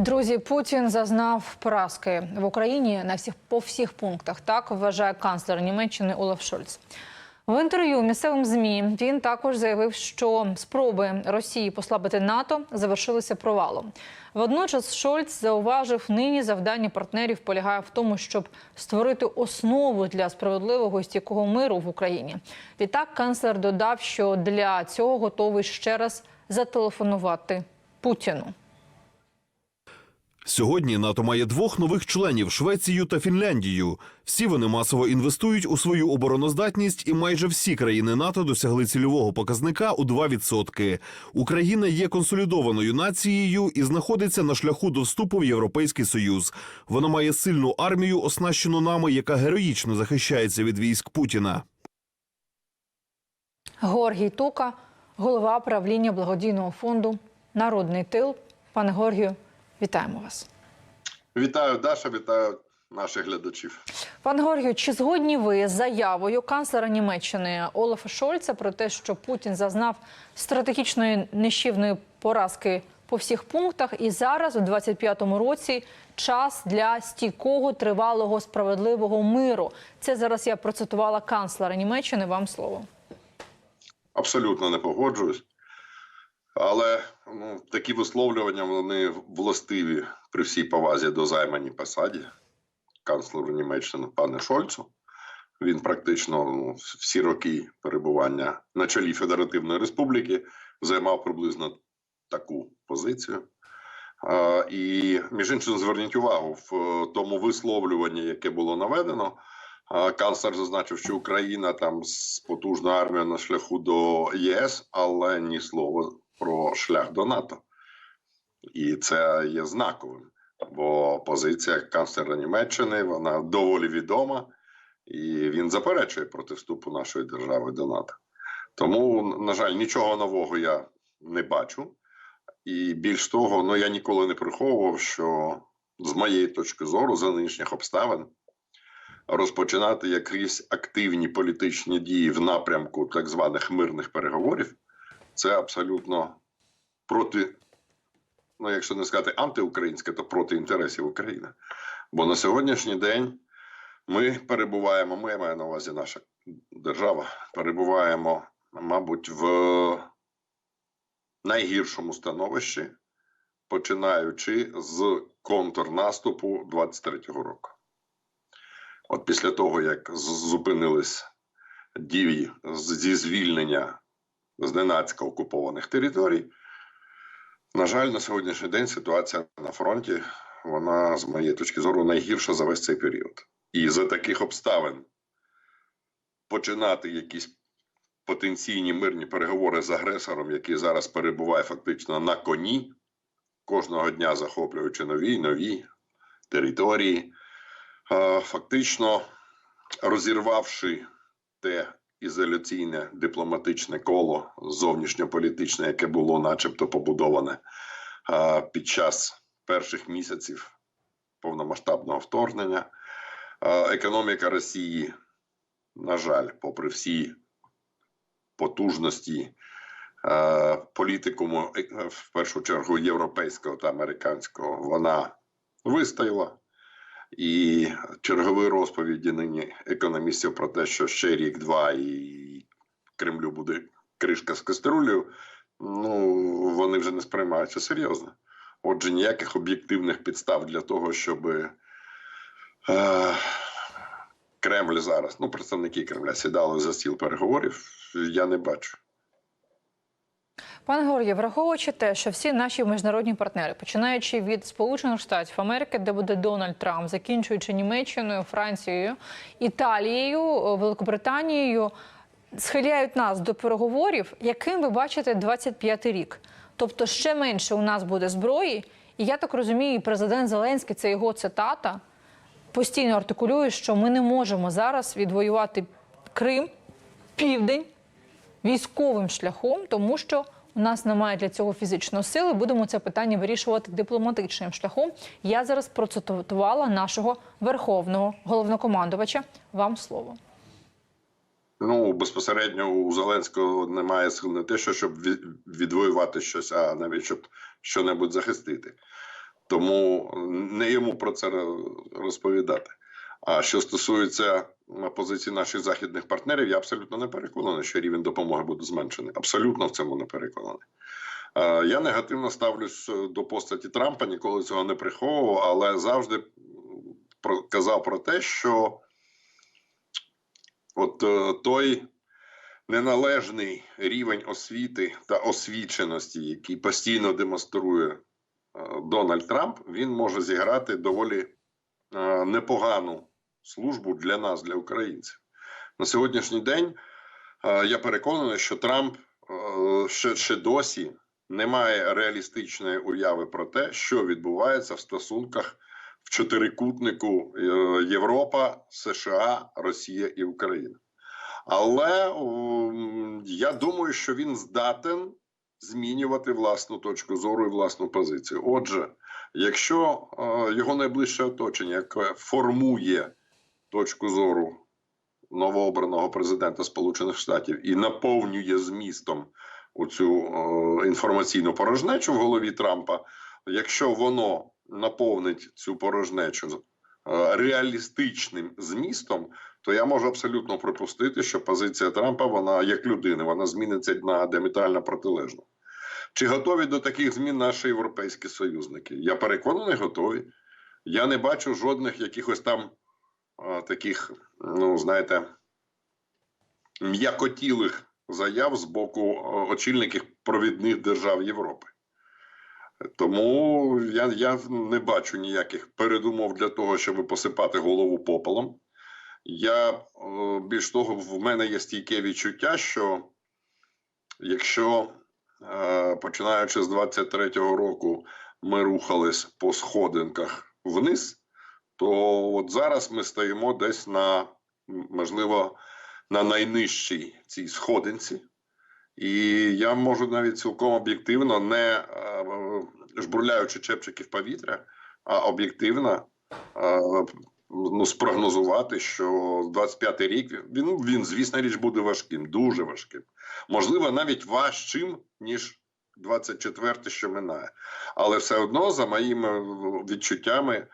Друзі, Путін зазнав поразки в Україні на всіх по всіх пунктах. Так вважає канцлер Німеччини Олаф Шольц. В інтерв'ю місцевим змі він також заявив, що спроби Росії послабити НАТО завершилися провалом. Водночас Шольц зауважив, нині завдання партнерів полягає в тому, щоб створити основу для справедливого і стійкого миру в Україні. Відтак канцлер додав, що для цього готовий ще раз зателефонувати Путіну. Сьогодні НАТО має двох нових членів Швецію та Фінляндію. Всі вони масово інвестують у свою обороноздатність, і майже всі країни НАТО досягли цільового показника у 2%. Україна є консолідованою нацією і знаходиться на шляху до вступу в Європейський Союз. Вона має сильну армію, оснащену нами, яка героїчно захищається від військ Путіна. Георгій Тука, голова правління благодійного фонду Народний тил. Пане Георгію, вітаємо вас. Вітаю, Даша, вітаю наших глядачів. Пане Георгію, чи згодні ви з заявою канцлера Німеччини Олафа Шольца про те, що Путін зазнав стратегічної нищівної поразки по всіх пунктах, і зараз, у 25-му році, час для стійкого, тривалого, справедливого миру? Це зараз я процитувала канцлера Німеччини. Вам слово. Абсолютно не погоджуюсь. Але ну, такі висловлювання вони властиві при всій повазі до займаній посаді канцлеру Німеччини пане Шольцу. Він практично ну, всі роки перебування на чолі Федеративної Республіки займав приблизно таку позицію. А, і, між іншим, зверніть увагу в е, тому висловлюванні, яке було наведено. Канцлер зазначив, що Україна там з потужною армією на шляху до ЄС, але ні слова про шлях до НАТО. І це є знаковим, бо позиція канцлера Німеччини вона доволі відома, і він заперечує проти вступу нашої держави до НАТО. Тому, на жаль, нічого нового я не бачу. І більш того, ну я ніколи не приховував, що з моєї точки зору, за нинішніх обставин, розпочинати якісь активні політичні дії в напрямку так званих мирних переговорів, це абсолютно проти, ну якщо не сказати антиукраїнське, то проти інтересів України. Бо на сьогоднішній день ми перебуваємо, ми я маю на увазі наша держава, перебуваємо, мабуть, в найгіршому становищі, починаючи з контрнаступу 23-го року. От після того, як зупинились дії зі звільнення зненацька окупованих територій, на жаль, на сьогоднішній день ситуація на фронті, вона, з моєї точки зору, найгірша за весь цей період. І за таких обставин починати якісь потенційні мирні переговори з агресором, який зараз перебуває фактично на коні, кожного дня захоплюючи нові нові території, фактично розірвавши те ізоляційне дипломатичне коло зовнішньополітичне, яке було, начебто, побудоване під час перших місяців повномасштабного вторгнення. Економіка Росії, на жаль, попри всі потужності політикуму, е, в першу чергу європейського та американського, вона вистояла. І чергові розповіді нині економістів про те, що ще рік-два і Кремлю буде кришка з каструлею, ну вони вже не сприймаються серйозно. Отже, ніяких об'єктивних підстав для того, щоб е, Кремль зараз, ну представники Кремля сідали за стіл переговорів, я не бачу. Пане Георгію, враховуючи те, що всі наші міжнародні партнери, починаючи від Сполучених Штатів Америки, де буде Дональд Трамп, закінчуючи Німеччиною, Францією, Італією, Великобританією, схиляють нас до переговорів, яким ви бачите 25-й рік. Тобто ще менше у нас буде зброї, і я так розумію, президент Зеленський це його цитата. Постійно артикулює, що ми не можемо зараз відвоювати Крим, Південь військовим шляхом, тому що у нас немає для цього фізичної сили. Будемо це питання вирішувати дипломатичним шляхом. Я зараз процитувала нашого верховного головнокомандувача. Вам слово. Ну, безпосередньо у Зеленського немає сил не те, що щоб відвоювати щось, а навіть щоб щонебудь захистити. Тому не йому про це розповідати. А що стосується позиції наших західних партнерів, я абсолютно не переконаний, що рівень допомоги буде зменшений. Абсолютно в цьому не переконаний. Е, Я негативно ставлюсь е, до постаті Трампа, ніколи цього не приховував, але завжди казав про те, що от е, той неналежний рівень освіти та освіченості, який постійно демонструє Дональд Трамп, він може зіграти доволі непогану службу для нас, для українців. На сьогоднішній день е, я переконаний, що Трамп е, ще, ще досі не має реалістичної уяви про те, що відбувається в стосунках в чотирикутнику е, Європа, США, Росія і Україна. Але я думаю, що він здатен змінювати власну точку зору і власну позицію. Отже, якщо його найближче оточення, яке формує точку зору новообраного президента Сполучених Штатів і наповнює змістом оцю е, інформаційну порожнечу в голові Трампа, якщо воно наповнить цю порожнечу е, реалістичним змістом, то я можу абсолютно припустити, що позиція Трампа, вона як людини, вона зміниться на діаметрально протилежну. Чи готові до таких змін наші європейські союзники? Я переконаний, готові. Я не бачу жодних якихось там таких, ну знаєте, м'якотілих заяв з боку очільників провідних держав Європи. Тому я, я не бачу ніяких передумов для того, щоб посипати голову попелом. Я е, більш того, в мене є стійке відчуття, що якщо е, починаючи з 23-го року ми рухались по сходинках вниз, то от зараз ми стоїмо десь на можливо на найнижчій цій сходинці. І я можу навіть цілком об'єктивно, не е, жбурляючи чепчики в повітря, а об'єктивно е, ну, спрогнозувати, що 25-й рік він, він, звісно річ, буде важким, дуже важким. Можливо, навіть важчим, ніж 24-й, що минає. Але все одно, за моїми відчуттями, е,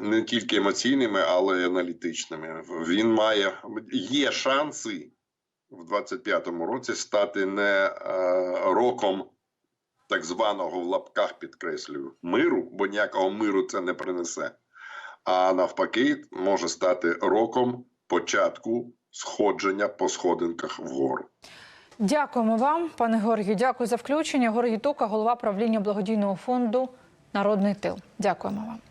не тільки емоційними, але й аналітичними, він має є шанси в 25-му році стати не е, роком так званого в лапках підкреслюю миру, бо ніякого миру це не принесе. А навпаки, може стати роком початку сходження по сходинках вгору. Дякуємо вам, пане Георгію. Дякую за включення. Георгій Тука, голова правління благодійного фонду Народний тил. Дякуємо вам.